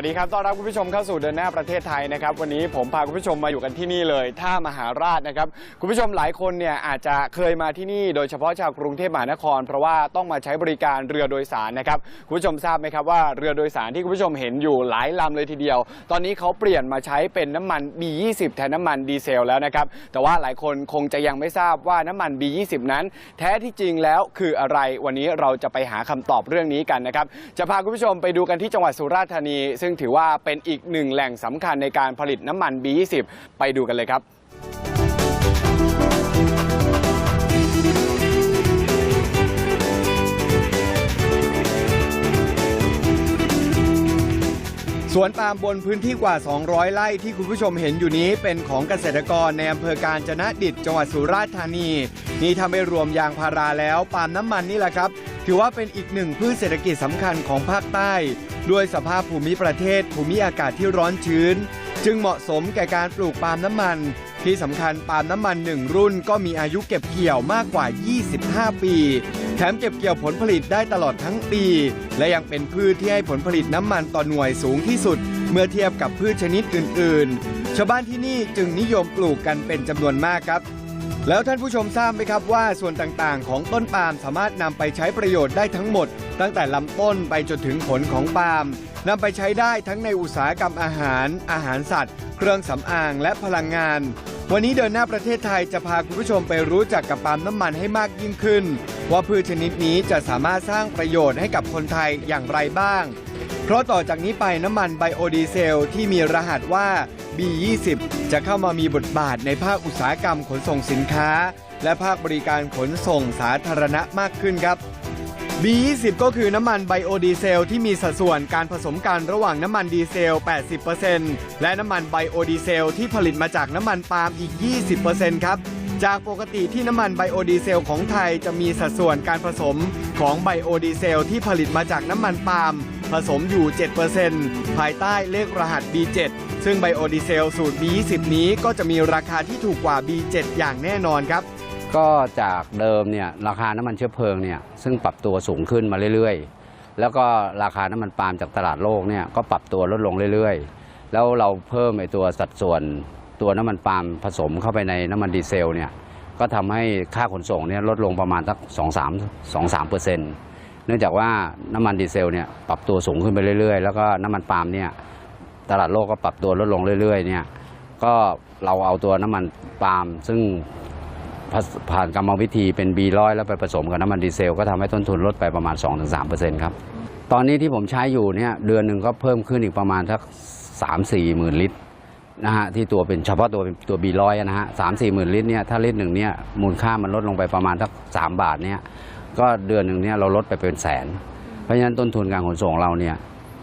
วัสดีครับ ต้อนรับคุณผู้ชมเข้าสู่เดินหน้าประเทศไทยนะครับ วันนี้ผมพาคุณผู้ชมมาอยู่กันที่นี่เลยท่ามหาราชนะครับ คุณผู้ชมหลายคนเนี่ยอาจจะเคยมาที่นี่โดยเฉพาะชาวกรุงเทพมหานคร เพราะว่าต้องมาใช้บริการเรือโดยสารนะครับ คุณผู้ชมทราบไหมครับว่าเรือโดยสารที่คุณผู้ชมเห็นอยู่หลายลำเลยทีเดียว ตอนนี้เขาเปลี่ยนมาใช้เป็นน้ำมัน B20 แทนน้ำมันดีเซลแล้วนะครับ แต่ว่าหลายคนคงจะยังไม่ทราบว่าน้ำมัน B20 นั้น แท้ที่จริงแล้วคืออะไร วันนี้เราจะไปหาคำตอบเรื่องนี้กันนะครับ จะพาคุณผู้ชมไปดูกันที่จังหวัดสุราษฎร์ธานีซึ่งถือว่าเป็นอีกหนึ่งแหล่งสำคัญในการผลิตน้ำมัน B20 ไปดูกันเลยครับ สวนปาล์มบนพื้นที่กว่า 200 ไร่ที่คุณผู้ชมเห็นอยู่นี้เป็นของเกษตรกรในอำเภอการจนะดิษฐ์จังหวัดสุราษฎร์ธานีนี่ทำให้รวมยางพาราแล้วปาล์มน้ำมันนี่แหละครับ ถือว่าเป็นอีกหนึ่งพืชเศรษฐกิจสำคัญของภาคใต้ ด้วยสภาพภูมิประเทศภูมิอากาศที่ร้อนชื้น จึงเหมาะสมแก่การปลูกปาล์มน้ำมัน ที่สำคัญปาล์มน้ำมันหนึ่งรุ่นก็มีอายุเก็บเกี่ยวมากกว่า 25 ปี แถมเก็บเกี่ยวผลผลิตได้ตลอดทั้งปี และยังเป็นพืชที่ให้ผลผลิตน้ำมันต่อหน่วยสูงที่สุด เมื่อเทียบกับพืชชนิดอื่น ๆ ชาวบ้านที่นี่จึงนิยมปลูกกันเป็นจำนวนมากครับ แล้วท่านผู้ชมทราบไหมครับว่าส่วนต่างๆ ของต้นปาล์มสามารถนำไปใช้ประโยชน์ได้ทั้งหมด ตั้งแต่ลำต้นไปจนถึงผลของปาล์มนำไปใช้ได้ทั้งในอุตสาหกรรมอาหาร อาหารสัตว์ เครื่องสำอางและพลังงาน วันนี้เดินหน้าประเทศไทยจะพาคุณผู้ชมไปรู้จักกับปาล์มน้ำมันให้มากยิ่งขึ้น ว่าพืชชนิดนี้จะสามารถสร้างประโยชน์ให้กับคนไทยอย่างไรบ้าง เพราะต่อจากนี้ไปน้ำมันไบโอดีเซลที่มีรหัสว่า B20 จะเข้ามามีบทบาทในภาคอุตสาหกรรมขนส่งสินค้า และภาคบริการขนส่งสาธารณะมากขึ้นครับ B20 ก็คือน้ำมันไบโอดีเซลที่มีสัดส่วนการผสมกันระหว่างน้ำมันดีเซล 80%และน้ำมันไบโอดีเซลที่ผลิตมาจากน้ำมันปาล์มอีก 20%ครับ จากปกติที่น้ำมันไบโอดีเซลของไทยจะมีสัดส่วนการผสมของไบโอดีเซลที่ผลิตมาจากน้ำมันปาล์ม ผสมอยู่ 7%ภายใต้เลขรหัส B7 ซึ่งไบโอดีเซลสูตร B20 นี้ก็จะมีราคาที่ถูกกว่า B7 อย่างแน่นอนครับ ก็จากเดิมเนี่ยราคาน้ำมันเชื้อเพลิงเนี่ยซึ่งปรับตัวสูงขึ้นมาเรื่อยๆ แล้วก็ราคาน้ำมันปาล์มจากตลาดโลกเนี่ยก็ปรับตัวลดลงเรื่อยๆ แล้วเราเพิ่มไอตัวสัดส่วนตัวน้ำมันปาล์มผสมเข้าไปในน้ำมันดีเซลเนี่ยก็ทำให้ค่าขนส่งเนี่ยลดลงประมาณสัก 2 3 2 3เปอร์เซ็นต์ นื่องจากว่าน้ำมันดีเซลเนี่ยปรับตัวสูงขึ้นไปเรื่อยๆ แล้วก็น้ำมันปาล์มเนี่ยตลาดโลกก็ปรับตัวลดลงเรื่อยๆเนี่ยก็เราเอาตัวน้ำมันปาล์มซึ่งผ่านกรรมวิธีเป็น B100 แล้วไปผสมกับน้ำมันดีเซล ก็ทำให้ต้นทุนลดไปประมาณ 2-3%ครับ ตอนนี้ที่ผมใช้อยู่เนี่ยเดือนหนึ่งก็เพิ่มขึ้นอีกประมาณสัก3-4หมื่นลิตรนะฮะที่ตัวเป็นเฉพาะตัวเป็นตัว B100 อะนะฮะสามสี่หมื่นลิตรเนี่ยถ้าลิตรหนึ่งเนี่ยมูลค่ามันลดลงไปประมาณสัก3บาทเนี่ย ก็เดือนหนึ่งเนี่ยเราลดไปเป็นแสน เพราะฉะนั้นต้นทุนการขนส่งเราเนี่ย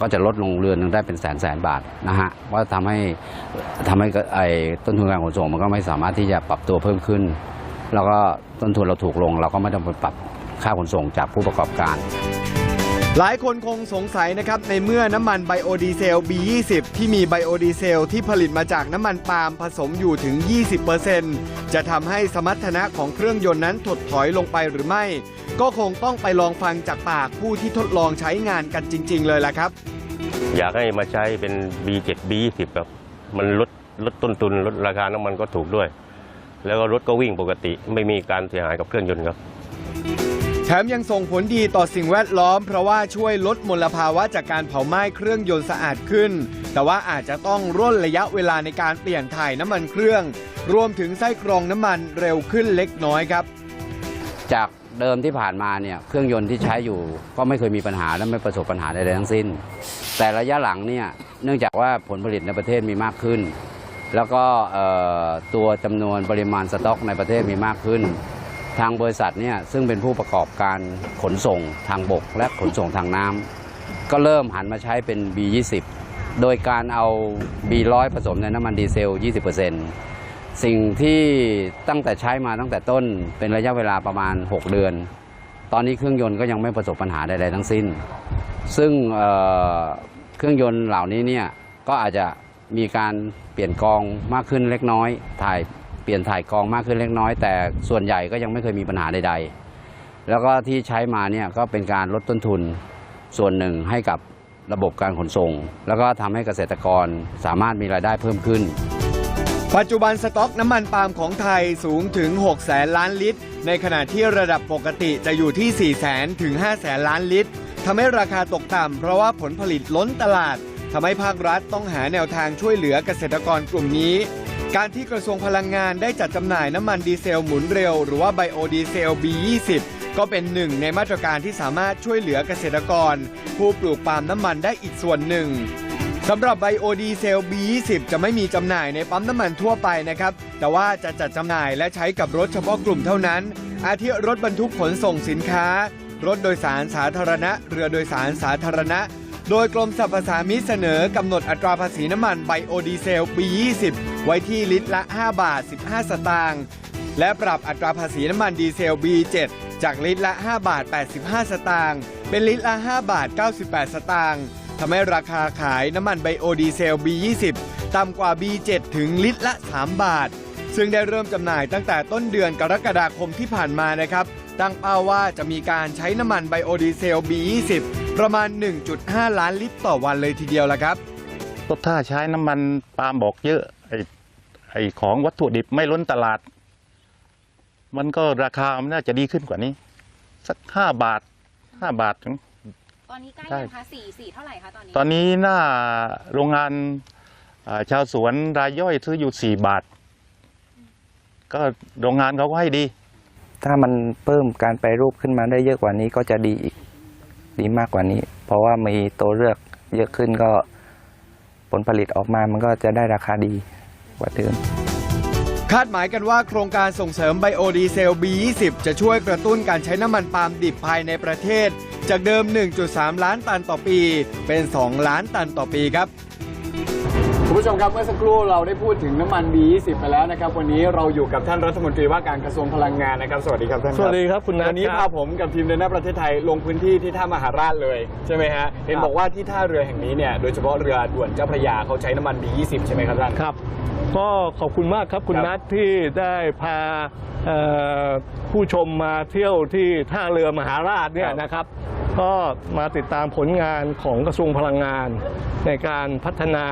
ก็จะลดลงเรือนหนึ่งได้เป็นแสนแสนบาทนะฮะว่าทำให้ทำให้ไอ้ต้นทุนการขนส่งมันก็ไม่สามารถที่จะปรับตัวเพิ่มขึ้น แล้วก็ต้นทุนเราถูกลง เราก็ไม่ต้องไปปรับค่าขนส่งจากผู้ประกอบการ หลายคนคงสงสัยนะครับ ในเมื่อน้ำมันไบโอดีเซล B20 ที่มีไบโอดีเซลที่ผลิตมาจากน้ำมันปาล์มผสมอยู่ถึง 20%จะทำให้สมรรถนะของเครื่องยนต์นั้นถดถอยลงไปหรือไม่ ก็คงต้องไปลองฟังจากปากผู้ที่ทดลองใช้งานกันจริง ๆ เลยล่ะครับ อยากให้มาใช้เป็น B7 B20 ครับมันลดลดต้นทุนลดราคาน้ำมันก็ถูกด้วย แล้วก็รถก็วิ่งปกติไม่มีการเสียหายกับเครื่องยนต์ครับ มยังส่งผลดีต่อสิ่งแวดล้อม เพราะว่าช่วยลดมลภาวะจากการเผาไหม้เครื่องยนต์สะอาดขึ้น แต่ว่าอาจจะต้องร่นระยะเวลาในการเปลี่ยนถ่ายน้ำมันเครื่อง รวมถึงไส้กรองน้ำมันเร็วขึ้นเล็กน้อยครับ จากเดิมที่ผ่านมาเนี่ยเครื่องยนต์ที่ใช้อยู่ก็ไม่เคยมีปัญหาและไม่ประสบปัญหาใดๆทั้งสิ้น แต่ระยะหลังเนี่ยเนื่องจากว่าผลผลิตในประเทศมีมากขึ้น แล้วก็ตัวจำนวนปริมาณสต็อกในประเทศมีมากขึ้น ทางบริษัทเนี่ยซึ่งเป็นผู้ประกอบการขนส่งทางบกและขนส่งทางน้ำก็เริ่มหันมาใช้เป็น B20 โดยการเอา B100 ผสมในน้ำมันดีเซล 20%สิ่งที่ตั้งแต่ใช้มาตั้งแต่ต้นเป็นระยะเวลาประมาณ 6 เดือน ตอนนี้เครื่องยนต์ก็ยังไม่ประสบปัญหาใดๆทั้งสิ้น ซึ่งเเครื่องยนต์เหล่านี้เนี่ยก็อาจจะมีการเปลี่ยนกองมากขึ้นเล็กน้อยถ่าย เปลี่ยนถ่ายกองมากขึ้นเล็กน้อย แต่ส่วนใหญ่ก็ยังไม่เคยมีปัญหาใด ๆ แล้วก็ที่ใช้มาเนี่ยก็เป็นการลดต้นทุนส่วนหนึ่งให้กับระบบการขนส่ง แล้วก็ทำให้เกษตรกรสามารถมีรายได้เพิ่มขึ้น ปัจจุบันสต็อกน้ำมันปาล์มของไทยสูงถึง 6 แสนล้านลิตร ในขณะที่ระดับปกติจะอยู่ที่ 4 แสนถึง 5 แสนล้านลิตรทำให้ราคาตกต่ำเพราะว่าผลผลิตล้นตลาดทำให้ภาครัฐต้องหาแนวทางช่วยเหลือเกษตรกรกลุ่มนี้ การที่กระทรวงพลังงานได้จัดจำหน่ายน้ำมันดีเซลหมุนเร็ว หรือว่าไบโอดีเซล B20 ก็เป็นหนึ่งในมาตรการที่สามารถช่วยเหลือเกษตรกร ผู้ปลูกปาล์มน้ำมันได้อีกส่วนหนึ่งสำหรับไบโอดีเซล B20 จะไม่มีจำหน่ายในปั๊มน้ำมันทั่วไปนะครับ แต่ว่าจะจัดจำหน่ายและใช้กับรถเฉพาะกลุ่มเท่านั้น อาทิรถบรรทุกขนส่งสินค้า รถโดยสารสาธารณะ เรือโดยสารสาธารณะ โดยกรมสรรพสามิตเสนอกำหนดอัตราภาษีน้ำมันไบโอดีเซล B20 ไว้ที่ลิตรละ 5 บาท 15 สตางค์และปรับอัตราภาษีน้ำมันดีเซล B7 จากลิตรละ 5 บาท 85 สตางค์เป็นลิตรละ 5 บาท 98 สตางค์ทำให้ราคาขายน้ำมันไบโอดีเซล B20 ต่ำกว่า B7 ถึงลิตรละ 3 บาท ซึ่งได้เริ่มจำหน่ายตั้งแต่ต้นเดือนกรกฎาคมที่ผ่านมานะครับ ตั้งเป้าว่าจะมีการใช้น้ำมันไบโอดีเซล B20 ประมาณ 1.5 ล้านลิตรต่อวันเลยทีเดียวละครับ ก็ถ้าใช้น้ำมันปาล์มบอกเยอะไอ้ไอ้ของวัตถุดิบไม่ล้นตลาด มันก็ราคามันน่าจะดีขึ้นกว่านี้ สักห้าบาทห้าบาทถึง ตอนนี้ใกล้ใช่ยังคะสี่สี่เท่าไหร่คะตอนนี้ ตอนนี้หน้าโรงงานอ่าชาวสวนรายย่อยซื้ออยู่สี่บาท ก็โรงงานเขาก็ให้ดี ถ้ามันเพิ่มการแปรรูปขึ้นมาได้เยอะกว่านี้ก็จะดีอีก ดีมากกว่านี้ เพราะว่ามีตัวเลือกเยอะขึ้นก็ผลผลิตออกมามันก็จะได้ราคาดีกว่าเดิมคาดหมายกันว่าโครงการส่งเสริมไบโอดีเซล B20 จะช่วยกระตุ้นการใช้น้ำมันปาล์มดิบภายในประเทศ จากเดิม 1.3 ล้านตันต่อปี เป็น 2 ล้านตันต่อปีครับ คุณผู้ชมครับเมื่อสักครู่เราได้พูดถึงน้ำมัน B20 ไปแล้วนะครับ วันนี้เราอยู่กับท่านรัฐมนตรีว่าการกระทรวงพลังงานนะครับ สวัสดีครับท่านสวัสดีครับคุณนัทวันนี้คพารับผมกับทีมเดินหน้าประเทศไทยลงพื้นที่ที่ท่ามหาราชเลยใช่ไหมฮะเห็นบอกว่าที่ท่าเรือแห่งนี้เนี่ยโดยเฉพาะเรือด่วนเจ้าพระยาเขาใช้น้ำมัน B20 ใช่ไหมครับท่านครับก็ขอบคุณมากครับคุณครับนัทที่ได้พาเอ่อผู้ชมมาเที่ยวที่ท่าเรือมหาราชเนี่ยนะครับ ก็มาติดตามผลงานของกระทรวงพลังงาน ในการพัฒนา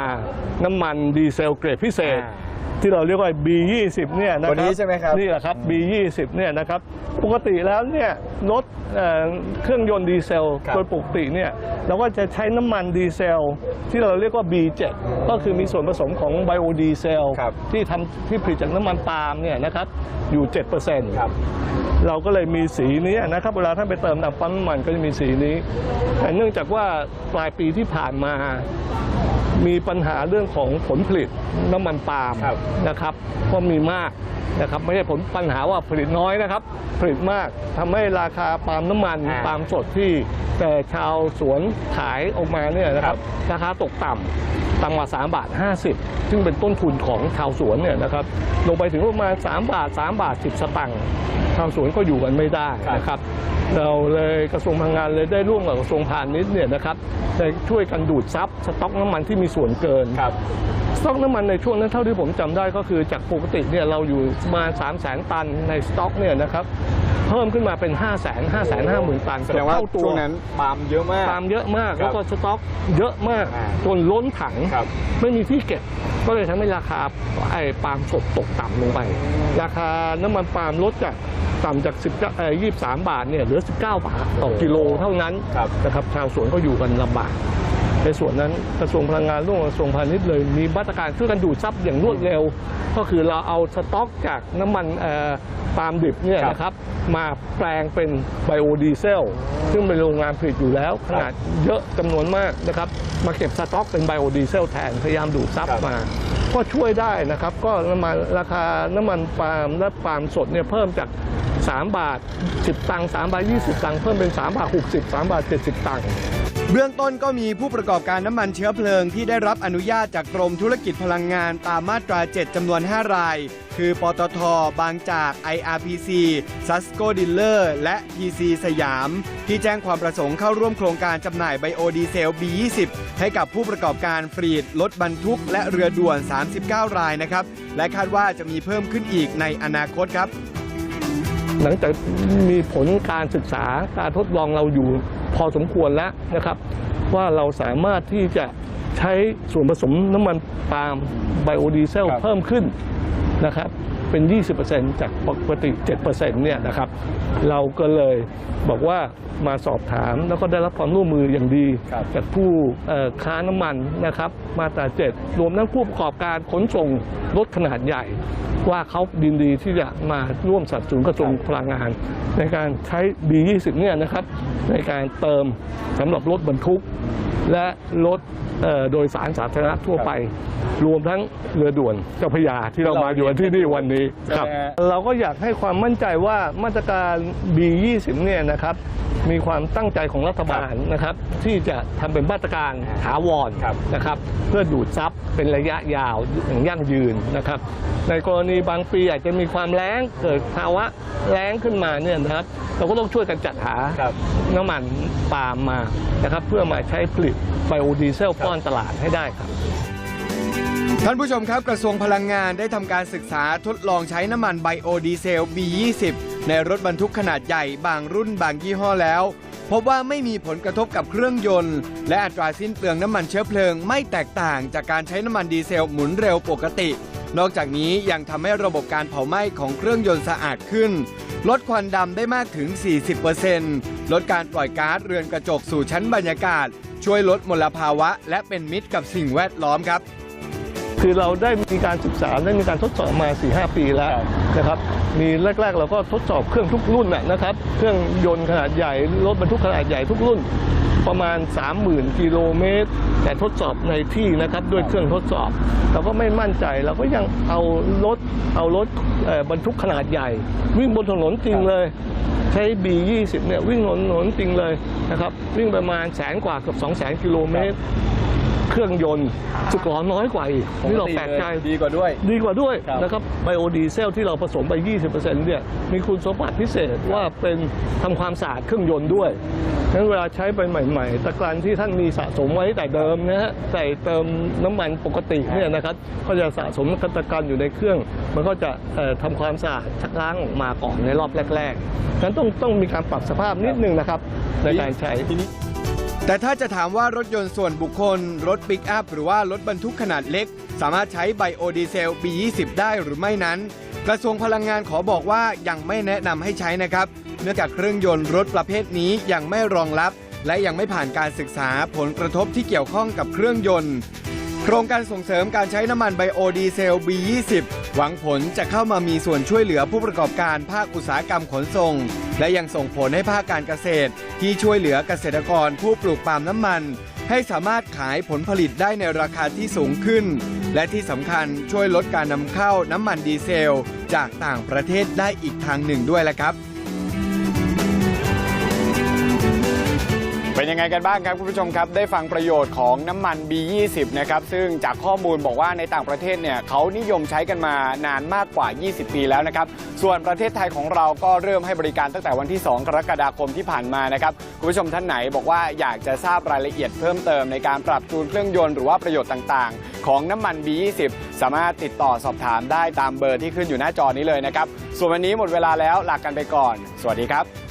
น้ำมันดีเซลเกรดพิเศษ อ่า ที่เราเรียกว่า B20 เนี่ยนะคตัวนี้รับใช่ไหมครับ นี่แหละครับ B20 เนี่ยนะครับปกติแล้วเนี่ยรถเอ่อเครื่องยนต์ดีเซลครับโดยปกติเนี่ยเราก็จะใช้น้ำมันดีเซล ที่เราเรียกว่า B7 ก็คือมีส่วนผสมของไบโอดีเซลครับ ที่ทำที่ผลิตจากน้ำมันปาล์มเนี่ยนะครับอยู่ 7%ครับ เราก็เลยมีสีนี้นะครับเวลาท่านไปเติมน้ำปั๊มน้ำมันก็จะมีสีนี้แต่เนื่องจากว่าปลายปีที่ผ่านมา มีปัญหาเรื่องของผลผลิตน้ำมันปาล์มครับนะครับก็มีมากนะครับไม่ใช่ผลปัญหาว่าผลิตน้อยนะครับ ผลิตมากทำให้ราคาปาล์มน้ำมันอ่าปาล์มสดที่แต่ชาวสวนขายออกมาเนี่ยนะครับราคาตกต่ำ ต่ำกว่า 3 บาท 50 ซึ่งเป็นต้นทุนของชาวสวนเนี่ยนะครับลงไปถึงประมาณ 3 บาท 3 บาท 10 สตังค์ชาวสวนก็อยู่กันไม่ได้นะครับเราเลยกระทรวงพลังงานเลยได้ร่วมกับกระทรวงพาณิชย์เนี่ยนะครับได้ช่วยกันดูดซับสต็อกน้ำมันที่มีส่วนเกินครับสต็อกน้ำมันในช่วงนั้นเท่าที่ผมจำได้ก็คือจากปกติเนี่ยเราอยู่ประมาณ3 0 0 0 0 0 ตันในสต็อกเนี่ยนะครับ เพิ่มขึ้นมาเป็น5 0 0 0 0 0 5 5 0 0 0 0 ตันแสดงว่าเท่าตัวช่วงนั้นปาล์มเยอะมาก ตามเยอะมากครับแล้วก็สต็อกเยอะมากอ่าจนล้นถังครับไม่มีที่เก็บ ก็เลยทำให้ราคาไอ้ปาล์มสดตกต่ำลงไป ราคาน้ำมันปาล์มลดจากต่ำจาก10เอ่อ23 บาทเนี่ยเหลือ 19 บาทต่อกิโลเท่านั้นครับ นะครับชาวสวนก็อยู่กันลำบาก ในส่วนนั้นกระทรวงพลังงานร่วมกับกระทรวงพาณิชย์เลย มีมาตรการช่วยกันดูดซับอย่างรวดเร็ว ก็คือเราเอาสต็อกจากน้ำมันเอ่อปาล์มดิบเนี่ยครับนะครับมาแปลงเป็นไบโอดีเซลซึ่งเป็นโรงงานผลิตอยู่แล้ว ขนาดเยอะจำนวนมากนะครับมาเก็บสต็อกเป็นไบโอดีเซลแทนพยายามดูดซับครับมาก็ช่วยได้นะครับ ก็น้ำมันราคาน้ำมันปาล์มและปาล์มสดเนี่ยเพิ่มจาก 3 บาท 10 ตังค์3บาท 20 ตังค์เพิ่มเป็น 3 บาท 60 3 บาท 70 ตังค์ เบื้องต้นก็มีผู้ประกอบการน้ำมันเชื้อเพลิงที่ได้รับอนุญาตจากกรมธุรกิจพลังงานตามมาตรา 7จำนวน 5 ราย คือ ปตท บางจาก IRPC s u s c o Dealer และ PC สยาม ที่แจ้งความประสงค์เข้าร่วมโครงการจำหน่ายไบโอดีเซล B20 ให้กับผู้ประกอบการฟรีดรถบรรทุก และเรือด่วน 39 รายนะครับ และคาดว่าจะมีเพิ่มขึ้นอีกในอนาคตครับหลังจากมีผลการศึกษาการทดลองเราอยู่ พอสมควรแล้วนะครับ ว่าเราสามารถที่จะใช้ส่วนผสมน้ำมันปาล์มไบโอดีเซลครับเพิ่มขึ้นนะครับเป็น 20%จากปกติ 7%เนี่ยนะครับ เราก็เลยบอกว่ามาสอบถามแล้วก็ได้รับความร่วมมืออย่างดีครับจากผู้เอ่อค้าน้ำมันนะครับ มาตราเจ็ดรวมทั้งผู้ประกอบการขนส่งรถขนาดใหญ่ ว่าเขาดินดีที่จะมาร่วมสนับสนุนกระทรวงพลังงาน ในการใช้ B20 เนี่ยนะครับ ในการเติมสำหรับรถบรรทุก และรถเอ่อโดยสารสาธารณะทั่วไป รวมทั้งเรือด่วนเจ้าพระยาที่เรามาอยู่ที่นี่วันนี้ครับใช่ไหมฮะเราก็อยากให้ความมั่นใจว่ามาตรการ B20 เนี่ยนะครับมีความตั้งใจของรัฐบาลนะครับ ที่จะทำเป็นมาตรการถาวรนะครับ เพื่อดูดซับเป็นระยะยาวอย่างยั่งยืนนะครับ ในกรณีบางปีอาจจะมีความแล้งเกิดภาวะแล้งขึ้นมาเนี่ยนะครับ เราก็ต้องช่วยกันจัดหาครับน้ำมันปาล์มมานะครับ เพื่อมาใช้ผลิตไบโอดีเซลป้อนตลาดให้ได้ครับ ท่านผู้ชมครับกระทรวงพลังงานได้ทำการศึกษาทดลองใช้น้ำมันไบโอดีเซล B20 ในรถบรรทุกขนาดใหญ่บางรุ่นบางยี่ห้อแล้ว พบว่าไม่มีผลกระทบกับเครื่องยนต์ และอัตราสิ้นเปลืองน้ำมันเชื้อเพลิงไม่แตกต่างจากการใช้น้ำมันดีเซลหมุนเร็วปกติ นอกจากนี้ยังทำให้ระบบการเผาไหม้ของเครื่องยนต์สะอาดขึ้น ลดควันดำได้มากถึง 40%ลดการปล่อยก๊าซเรือนกระจกสู่ชั้นบรรยากาศ ช่วยลดมลภาวะ และเป็นมิตรกับสิ่งแวดล้อมครับ คือเราได้มีการศึกษาได้มีการทดสอบมา 4-5 ปีแล้วนะครับมีแรก ๆ เราก็ทดสอบเครื่องทุกรุ่นน่ะนะครับเครื่องยนต์ขนาดใหญ่รถบรรทุกขนาดใหญ่ทุกรุ่นประมาณ 30,000 กิโลเมตร แต่ทดสอบในที่นะครับด้วยเครื่องทดสอบ เราก็ไม่มั่นใจเราก็ยังเอารถเอารถเอ่อบรรทุกขนาดใหญ่ วิ่งบนถนนจริงเลย ใช้ B20 เนี่ยวิ่งบนถนนจริงเลยนะครับวิ่งประมาณแสนกว่าเกือบ2 0 0 0 0 กิโลเมตร เครื่องยนต์สึกหรอน้อยกว่าอีกนี่เราแปลกใจดีกว่าด้วย ดีกว่าด้วยครับนะครับไบโอดีเซลที่เราผสมไป 20%เนี่ยมีคุณสมบัติพิเศษว่าเป็นทำความสะอาดเครื่องยนต์ด้วยงั้นเวลาใช้ไปใหม่ๆ ตะกรันที่ท่านมีสะสมไว้แต่เดิมนะฮะใส่เติมน้ำมันปกติเนี่ยนะครับก็จะสะสมตะกรันอยู่ในเครื่อง มันก็จะเอ่อทำความสะอาดชักล้างออกมาก่อนในรอบแรกๆงั้นต้องต้องมีการปรับสภาพนิดนึงนะครับในการใช้ แต่ถ้าจะถามว่ารถยนต์ส่วนบุคคล รถปิกอัพหรือว่ารถบรรทุกขนาดเล็ก สามารถใช้ไบโอดีเซล B20 ได้หรือไม่นั้น กระทรวงพลังงานขอบอกว่ายังไม่แนะนำให้ใช้นะครับ เนื่องจากเครื่องยนต์รถประเภทนี้ยังไม่รองรับ และยังไม่ผ่านการศึกษาผลกระทบที่เกี่ยวข้องกับเครื่องยนต์ โครงการส่งเสริมการใช้น้ำมันไบโอดีเซล B20 หวังผลจะเข้ามามีส่วนช่วยเหลือผู้ประกอบการภาคอุตสาหกรรมขนส่ง และยังส่งผลให้ภาคการเกษตร ที่ช่วยเหลือเกษตรกรผู้ปลูกปาล์มน้ำมัน ให้สามารถขายผลผลิตได้ในราคาที่สูงขึ้น และที่สำคัญช่วยลดการนำเข้าน้ำมันดีเซล จากต่างประเทศได้อีกทางหนึ่งด้วยละครับ เป็นยังไงกันบ้างครับคุณผู้ชมครับ ได้ฟังประโยชน์ของน้ำมัน B20 นะครับซึ่งจากข้อมูลบอกว่าในต่างประเทศเนี่ยเขานิยมใช้กันมานานมากกว่า 20 ปีแล้วนะครับ ส่วนประเทศไทยของเราก็เริ่มให้บริการตั้งแต่วันที่ 2 กรกฎาคมที่ผ่านมานะครับคุณผู้ชมท่านไหนบอกว่าอยากจะทราบรายละเอียดเพิ่มเติมในการปรับจูนเครื่องยนต์หรือว่าประโยชน์ต่างๆ ของน้ำมัน B20 สามารถติดต่อสอบถามได้ตามเบอร์ที่ขึ้นอยู่หน้าจอนี้เลยนะครับส่วนวันนี้หมดเวลาแล้วลากันไปก่อน สวัสดีครับ